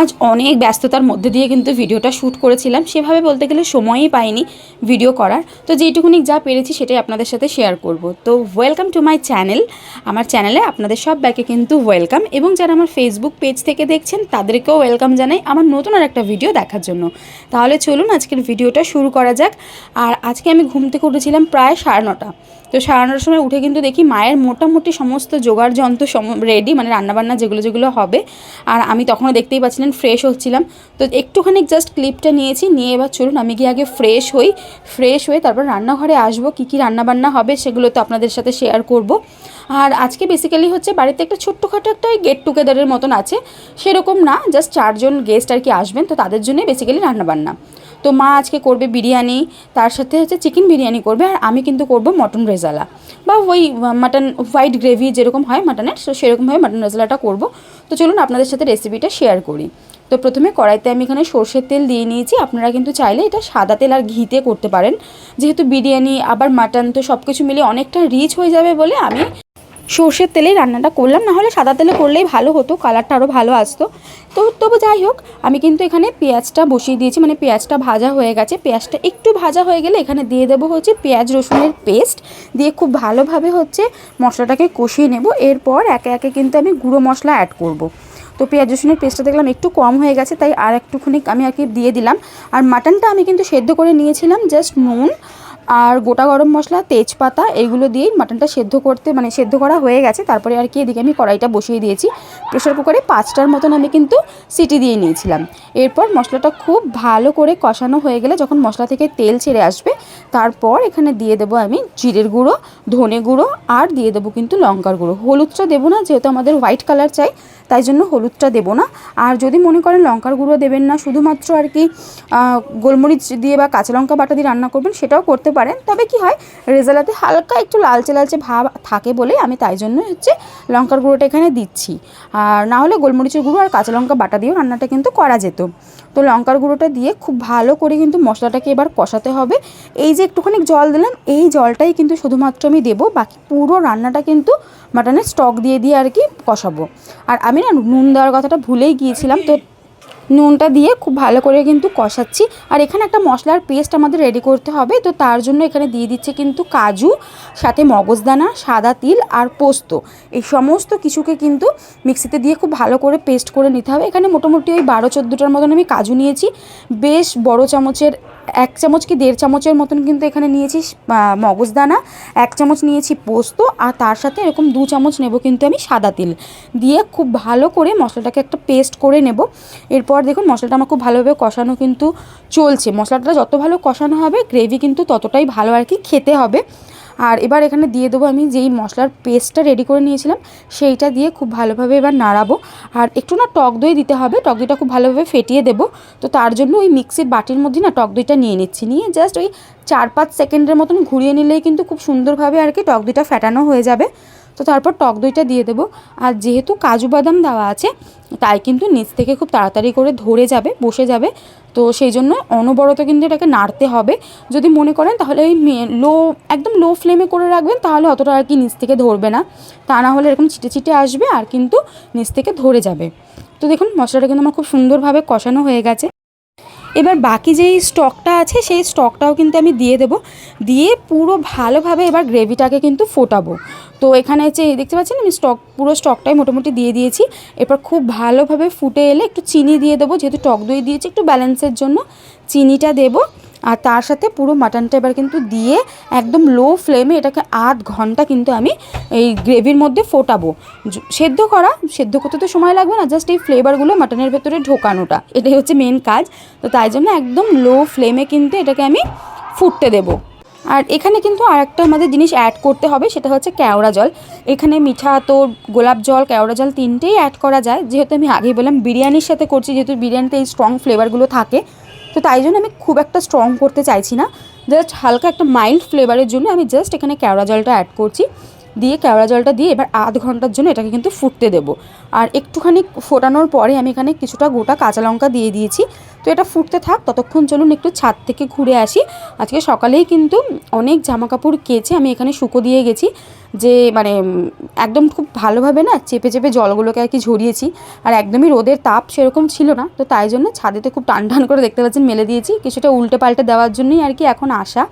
আজ অনেক ব্যস্ততার মধ্যে দিয়ে কিন্তু ভিডিওটা শ্যুট করেছিলাম। সেভাবে বলতে গেলে সময়ই পাইনি ভিডিও করার। তো যেইটুকুনি যা পেরেছি সেটাই আপনাদের সাথে শেয়ার করব। তো ওয়েলকাম টু মাই চ্যানেল আমার চ্যানেলে আপনাদের সব ব্যাকে কিন্তু ওয়েলকাম এবং যারা আমার ফেসবুক পেজ থেকে দেখছেন, তাদেরকেও ওয়েলকাম জানাই আমার নতুন আর একটা ভিডিও দেখার জন্য। তাহলে চলুন আজকের ভিডিওটা শুরু করা যাক। আর আজকে আমি ঘুম থেকে উঠেছিলাম প্রায় সাড়ে নটা। তো সাড়ে নটার সময় উঠে কিন্তু দেখি মায়ের মোটামুটি সমস্ত জোগাড় যন্ত্র সম রেডি মানে রান্নাবান্না যেগুলো যেগুলো হবে। আর আমি তখনও দেখতেই পাচ্ছিলেন ফ্রেশ হচ্ছিলাম। তো একটুখানি জাস্ট ক্লিপটা নিয়েছি, নিয়ে এবার চলুন আমি গিয়ে আগে ফ্রেশ হই। ফ্রেশ হয়ে তারপর রান্নাঘরে আসব, কী কী রান্নাবান্না হবে সেগুলো তো আপনাদের সাথে শেয়ার করব। আর আজকে বেসিক্যালি হচ্ছে বাড়িতে একটা ছোট্টখাটো একটা গেট টুগেদারের মতন আছে। সেরকম না জাস্ট চারজন গেস্ট আর কি আসবেন, তো তাদের জন্যে বেসিক্যালি রান্নাবান্না। তো মা আজকে করবে বিরিয়ানি, তার সাথে হচ্ছে চিকেন বিরিয়ানি করবে আর আমি কিন্তু করব মটন রেজালা। বা ওই মাটন হোয়াইট গ্রেভি যেরকম হয় মাটনের তো সেরকমভাবে মাটন রেজালাটা করব। তো চলুন আপনাদের সাথে রেসিপিটা শেয়ার করি। তো প্রথমে কড়াইতে আমি এখানে সর্ষের তেল দিয়ে নিয়েছি। আপনারা কিন্তু চাইলে এটা সাদা তেল আর ঘিতে করতে পারেন। যেহেতু বিরিয়ানি, আবার মাটন তো সব কিছু মিলিয়ে অনেকটা রিচ হয়ে যাবে বলে আমি সর্ষের তেলেই রান্নাটা করলাম না হলে সাদা তেলে করলেই ভালো হতো, কালারটা আরও ভালো আসতো। তো তবু যাই হোক, আমি কিন্তু এখানে পেঁয়াজটা বসিয়ে দিয়েছি মানে পেঁয়াজটা ভাজা হয়ে গেছে। পেঁয়াজটা একটু ভাজা হয়ে গেলে এখানে দিয়ে দেবো হচ্ছে পেঁয়াজ রসুনের পেস্ট, দিয়ে খুব ভালোভাবে হচ্ছে মশলাটাকে কষিয়ে নেব। এরপর একে একে কিন্তু আমি গুঁড়ো মশলা অ্যাড করব। তো পেঁয়াজ রসুনের পেস্টটা দেখলাম একটু কম হয়ে গেছে, তাই আর একটুখানি আমি আর কি দিয়ে দিলাম। আর মাটনটা আমি কিন্তু সেদ্ধ করে নিয়েছিলাম জাস্ট নুন আর গোটা গরম মশলা, তেজপাতা এইগুলো দিয়েই মাটনটা সেদ্ধ করতে মানে সেদ্ধ করা হয়ে গেছে। তারপরে আর কি এদিকে আমি কড়াইটা বসিয়ে দিয়েছি। প্রেশার কুকারে পাঁচটার মতন আমি কিন্তু সিটি দিয়ে নিয়েছিলাম। এরপর মশলাটা খুব ভালো করে কষানো হয়ে গেলে যখন মশলা থেকে তেল ছেড়ে আসবে, তারপর এখানে দিয়ে দেবো আমি জিরের গুঁড়ো, ধনে গুঁড়ো আর দিয়ে দেবো কিন্তু লঙ্কার গুঁড়ো। হলুদটা দেবো না, যেহেতু আমাদের হোয়াইট কালার চাই, তাই জন্য হলুদটা দেবো না। আর যদি মনে করেন লঙ্কার গুঁড়ো দেবেন না, শুধুমাত্র আর কি গোলমরিচ দিয়ে বা কাঁচা লঙ্কা বাটা দিয়ে রান্না করবেন, সেটাও করতে পারেন। তবে কি হয়, রেজালাতে হালকা একটু লালচে লালচে ভাব থাকে বলে আমি তাই জন্য হচ্ছে লঙ্কার গুঁড়োটা এখানে দিচ্ছি। আর না হলে গোলমরিচের গুঁড়ো আর কাঁচা লঙ্কা বাটা দিয়েও রান্নাটা কিন্তু করা যেত। তো লঙ্কার গুঁড়োটা দিয়ে খুব ভালো করে কিন্তু মশলাটাকে এবার কষাতে হবে। এই যে একটুখানি জল দিলাম, এই জলটাই কিন্তু শুধুমাত্র আমি দেবো, বাকি পুরো রান্নাটা কিন্তু মাটনের স্টক দিয়ে দিয়ে আর কি কষাবো। আর আমি না নুন দেওয়ার কথাটা ভুলেই গিয়েছিলাম, তো নুনটা দিয়ে খুব ভালো করে কিন্তু কষাচ্ছি। আর এখানে একটা মশলার পেস্ট আমাদের রেডি করতে হবে, তো তার জন্য এখানে দিয়ে দিচ্ছে কিন্তু কাজু, সাথে মগজদানা, সাদা তিল আর পোস্ত। এই সমস্ত কিছুকে কিন্তু মিক্সিতে দিয়ে খুব ভালো করে পেস্ট করে নিতে হবে। এখানে মোটামুটি ওই বারো, চোদ্দোটার মতন আমি কাজু নিয়েছি। বেশ বড় চামচের, এক চামচ কি দেড় চামচের মতন কিন্তু এখানে নিয়েছি মগজদানা, এক চামচ নিয়েছি পোস্ত, আর তার সাথে এরকম দু চামচ নেব কিন্তু আমি সাদা তিল। দিয়ে খুব ভালো করে মশলাটাকে একটা পেস্ট করে নেব। এরপর দেখুন মশলাটা আমার খুব ভালোভাবে কষানো কিন্তু চলছে। মশলাটা যত ভালো কষানো হবে গ্রেভি কিন্তু ততটাই ভালো আর কি খেতে হবে। আর এবার এখানে দিয়ে দেবো আমি যেই মশলার পেস্টটা রেডি করে নিয়েছিলাম, সেইটা দিয়ে খুব ভালোভাবে এবার নাড়াবো। আর একটু না টক দই দিতে হবে, টক দইটা খুব ভালোভাবে ফেটিয়ে দেবো। তো তার জন্য ওই মিক্সির বাটির মধ্যে না টক দইটা নিয়ে নিচ্ছি। নিয়ে জাস্ট ওই চার পাঁচ সেকেন্ডের মতন ঘুরিয়ে নিলেই কিন্তু খুব সুন্দরভাবে আর কি টক দইটা ফেটানো হয়ে যাবে। তো তারপর টক দইটা দিয়ে দেবো। আর যেহেতু কাজু বাদাম দেওয়া আছে, তাই কিন্তু নিচ থেকে খুব তাড়াতাড়ি করে ধরে যাবে, বসে যাবে। তো সেই জন্য অনবরত কিন্তু এটাকে নাড়তে হবে। যদি মনে করেন তাহলে ওই লো, একদম লো ফ্লেমে করে রাখবেন, তাহলে অতটা আর কি নিচ থেকে ধরবে না। তা না হলে এরকম চিটে চিটে আসবে আর কিন্তু নিচ থেকে ধরে যাবে। তো দেখুন, মশলাটা কিন্তু আমার খুব সুন্দরভাবে কষানো হয়ে গেছে। এবার বাকি যেই স্টকটা আছে, সেই স্টকটাও কিন্তু আমি দিয়ে দেবো। দিয়ে পুরো ভালোভাবে এবার গ্রেভিটাকে কিন্তু ফোটাবো। তো এখানে হচ্ছে দেখতে পাচ্ছেন আমি স্টক পুরো স্টকটাই মোটামুটি দিয়ে দিয়েছি। এরপর খুব ভালোভাবে ফুটে এলে একটু চিনি দিয়ে দেবো, যেহেতু টক দই দিয়েছি, একটু ব্যালেন্সের জন্য চিনিটা দেবো। আর তার সাথে পুরো মাটনটা এবার কিন্তু দিয়ে একদম লো ফ্লেমে এটাকে আধ ঘণ্টা কিন্তু আমি এই গ্রেভির মধ্যে ফোটাবো। সেদ্ধ করা, সেদ্ধ করতে তো সময় লাগবে না জাস্ট এই ফ্লেভারগুলো মাটনের ভেতরে ঢোকানোটা, এটাই হচ্ছে মেন কাজ। তো তাই জন্য একদম লো ফ্লেমে কিন্তু এটাকে আমি ফুটতে দেবো। আর এখানে কিন্তু আর একটা আমাদের জিনিস অ্যাড করতে হবে, সেটা হচ্ছে কেওড়া জল। এখানে মিঠা তো গোলাপ জল, কেওড়া জল তিনটেই অ্যাড করা যায়। যেহেতু আমি আগেই বললাম বিরিয়ানির সাথে করছি, যেহেতু বিরিয়ানিতে এই স্ট্রং ফ্লেভারগুলো থাকে, তো তাই জন্য আমি খুব একটা স্ট্রং করতে চাইছি না। জাস্ট হালকা একটা মাইল্ড ফ্লেভারের জন্য আমি জাস্ট এখানে কেওড়া জলটা অ্যাড করছি। দিয়ে কেওড়া জলটা দিয়ে এবার আধ ঘণ্টার জন্য এটাকে কিন্তু ফুটতে দেবো। আর একটুখানি ফোটানোর পরে আমি এখানে কিছুটা গোটা কাঁচা লঙ্কা দিয়ে দিয়েছি। তো এটা ফুটতে থাক, ততক্ষণ চলুন একটু ছাদ থেকে ঘুরে আসি। আজকে সকালেই কিন্তু অনেক জামা কাপড় কেচে আমি এখানে শুকো দিয়ে গেছি যে মানে একদম খুব ভালোভাবে না চেপে চেপে জলগুলোকে আর কি ঝরিয়েছি। আর একদমই রোদের তাপ সেরকম ছিল না, তো তাই জন্য ছাদেতে খুব টান টান করে দেখতে পাচ্ছেন, মেলে দিয়েছি। কিছুটা উল্টে পাল্টে দেওয়ার জন্যই আর কি এখন আসা।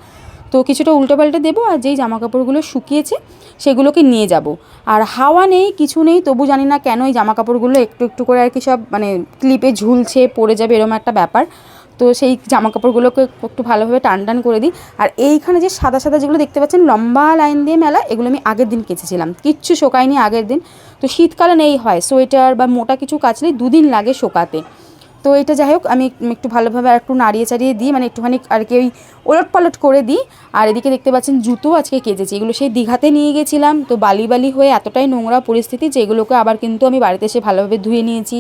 তো কিছুটা উল্টে পাল্টে দেবো আর যেই জামা কাপড়গুলো শুকিয়েছে সেগুলোকে নিয়ে যাব। আর হাওয়া নেই, কিছু নেই, তবু জানি না কেন এই জামা কাপড়গুলো একটু একটু করে আর কি সব মানে ক্লিপে ঝুলছে, পড়ে যাবে এরকম একটা ব্যাপার। তো সেই জামা কাপড়গুলোকে একটু ভালোভাবে টান টান করে দিই। আর এইখানে যে সাদা সাদা যেগুলো দেখতে পাচ্ছেন, লম্বা লাইন দিয়ে মেলা, এগুলো আমি আগের দিন কেচেছিলাম। কিচ্ছু শোকায়নি আগের দিন। তো শীতকালে নেই হয়, সোয়েটার বা মোটা কিছু কাচলে দুদিন লাগে শোকাতে। তো এটা যাই হোক, আমি একটু ভালোভাবে আর একটু নাড়িয়ে চাড়িয়ে দিই মানে একটুখানি আর কি ওই ওলট পালট করে দিই। আর এদিকে দেখতে পাচ্ছেন জুতো আজকে কেচেছি, এগুলো সেই দীঘাতে নিয়ে গেছিলাম। তো বালি বালি হয়ে এতটাই নোংরা পরিস্থিতি যে এগুলোকে আবার কিন্তু আমি বাড়িতে এসে ভালোভাবে ধুয়ে নিয়েছি।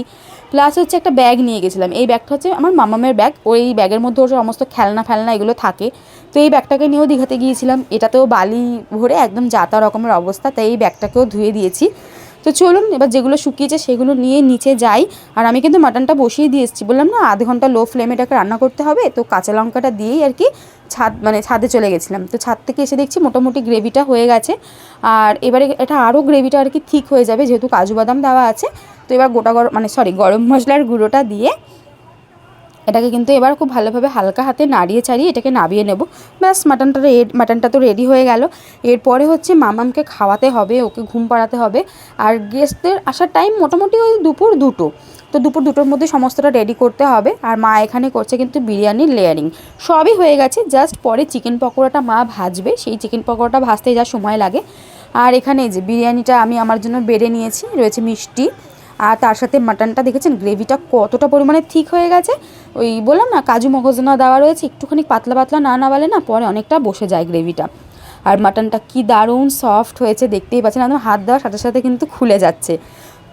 প্লাস হচ্ছে একটা ব্যাগ নিয়ে গেছিলাম, এই ব্যাগটা হচ্ছে আমার মামামের ব্যাগ ওই ব্যাগের মধ্যে ওর সমস্ত খেলনা ফেলনা এগুলো থাকে। তো এই ব্যাগটাকে নিয়েও দীঘাতে গিয়েছিলাম, এটাতেও বালি ভরে একদম যাতা রকমের অবস্থা, তাই এই ব্যাগটাকেও ধুয়ে দিয়েছি। তো চলুন, এবার যেগুলো শুকিয়েছে সেগুলো নিয়ে নিচে যাই। আর আমি কিন্তু মাটনটা বসিয়ে দিয়ে এসেছি। বললাম না, আধ ঘণ্টা লো ফ্লেমে এটাকে রান্না করতে হবে। তো কাঁচা লঙ্কাটা দিয়েই আর কি ছাদ মানে ছাদে চলে গেছিলাম। তো ছাদ থেকে এসে দেখছি মোটামুটি গ্রেভিটা হয়ে গেছে। আর এবারে এটা আরও গ্রেভিটা আর কি ঠিক হয়ে যাবে, যেহেতু কাজু বাদাম দেওয়া আছে। তো এবার গোটা গরম মানে সরি গরম মশলার গুঁড়োটা দিয়ে এটাকে কিন্তু এবার খুব ভালোভাবে হালকা হাতে নাড়িয়ে চাড়িয়ে এটাকে নাবিয়ে নেব। ব্যাস, মাটনটা রেড মাটনটা তো রেডি হয়ে গেল। এরপরে হচ্ছে মামামকে খাওয়াতে হবে, ওকে ঘুম পাড়াতে হবে। আর গেস্টদের আসার টাইম মোটামুটি ওই দুপুর দুটো। তো দুপুর দুটোর মধ্যে সমস্তটা রেডি করতে হবে। আর মা এখানে করছে কিন্তু বিরিয়ানির লেয়ারিং সবই হয়ে গেছে জাস্ট পরে চিকেন পকোড়াটা মা ভাজবে। সেই চিকেন পকোড়াটা ভাজতে যা সময় লাগে। আর এখানে যে বিরিয়ানিটা আমি আমার জন্য বেড়ে নিয়েছি, রয়েছে মিষ্টি। আর তার সাথে মাটনটা দেখেছেন? গ্রেভিটা কতটা পরিমাণে ঠিক হয়ে গেছে? ওই বললাম না, কাজু মগজনা দেওয়া রয়েছে, একটুখানি পাতলা পাতলা না না বলে না পরে অনেকটা বসে যায় গ্রেভিটা। আর মাটনটা কি দারুণ সফট হয়েছে, দেখতেই পাচ্ছেন, একদম হাত দেওয়ার সাথে সাথে কিন্তু খুলে যাচ্ছে।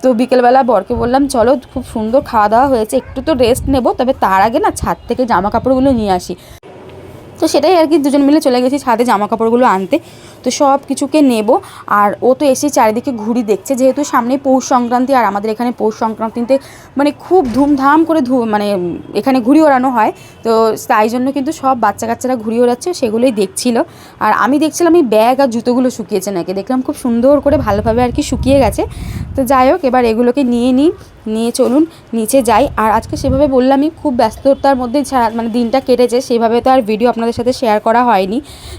তো বিকেলবেলা বরকে বললাম, চলো, খুব সুন্দর খাওয়া দাওয়া হয়েছে, একটু তো রেস্ট নেব, তবে তার আগে না ছাদ থেকে জামা কাপড়গুলো নিয়ে আসি। তো সেটাই আর কি, দুজন মিলে চলে গেছি ছাদে জামা কাপড়গুলো আনতে। তো সব কিছুকে নেব। আর ও তো এসে চারিদিকে ঘুরি দেখছে, যেহেতু সামনে পৌষ সংক্রান্তি আর আমাদের এখানে পৌষ সংক্রান্তিতে মানে খুব ধুমধাম করে ধু মানে এখানে ঘুড়ি ওড়ানো হয়। তো তাই জন্য কিন্তু সব বাচ্চা কাচ্চারা ঘুড়ি ওড়াচ্ছে, সেগুলোই দেখছিল। আর আমি দেখছিলাম এই ব্যাগ আর জুতোগুলো শুকিয়েছে নাকি, দেখলাম খুব সুন্দর করে ভালোভাবে আর কি শুকিয়ে গেছে। তো যাই হোক, এবার এগুলোকে নিয়ে নিই, নিয়ে চলুন, নিচে যাই। আর আজকে সেভাবে বললামই, খুব ব্যস্ততার মধ্যে মানে দিনটা কেটেছে, সেভাবে তো আর ভিডিও আপনাদের সাথে শেয়ার করা হয়নি।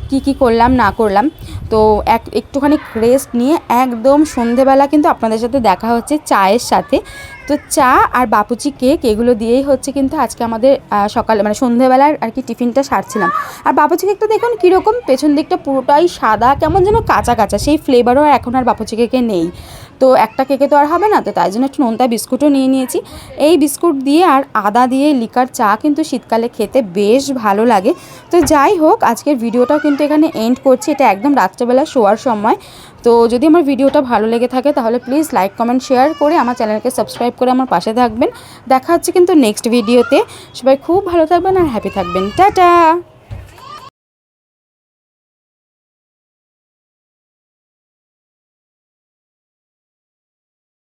কি কি করলাম, না করলাম। তো এক, একটুখানি রেস্ট নিয়ে একদম সন্ধেবেলা কিন্তু আপনাদের সাথে দেখা হচ্ছে চায়ের সাথে। তো চা আর বাপুচি কেক এগুলো দিয়েই হচ্ছে কিন্তু আজকে আমাদের সকাল মানে সন্ধেবেলার আর কি টিফিনটা সারছিলাম। আর বাপুচি কেকটা দেখুন কীরকম, পেছন দিকটা পুরোটাই সাদা, কেমন যেন কাঁচা কাঁচা, সেই ফ্লেভারও এখন আর বাপুচি কেকে নেই। তো একটা কেকে তো আর হবে না, তো তাই জন্য একটু নোনতা বিস্কুটও নিয়ে নিয়েছি। এই বিস্কুট দিয়ে আর আদা দিয়ে লিকার চা কিন্তু শীতকালে খেতে বেশ ভালো লাগে। তো যাই হোক, আজকের ভিডিওটা কিন্তু এখানে এন্ড করছি। এটা একদম রাত্রেবেলা শোয়ার সময়। তো যদি আমার ভিডিওটা ভালো লেগে থাকে, তাহলে প্লিজ লাইক কমেন্ট শেয়ার করে আমার চ্যানেলকে সাবস্ক্রাইব করে আমার পাশে থাকবেন। দেখা হচ্ছে কিন্তু নেক্সট ভিডিওতে সবাই খুব ভালো থাকবেন আর হ্যাপি থাকবেন। টাটা!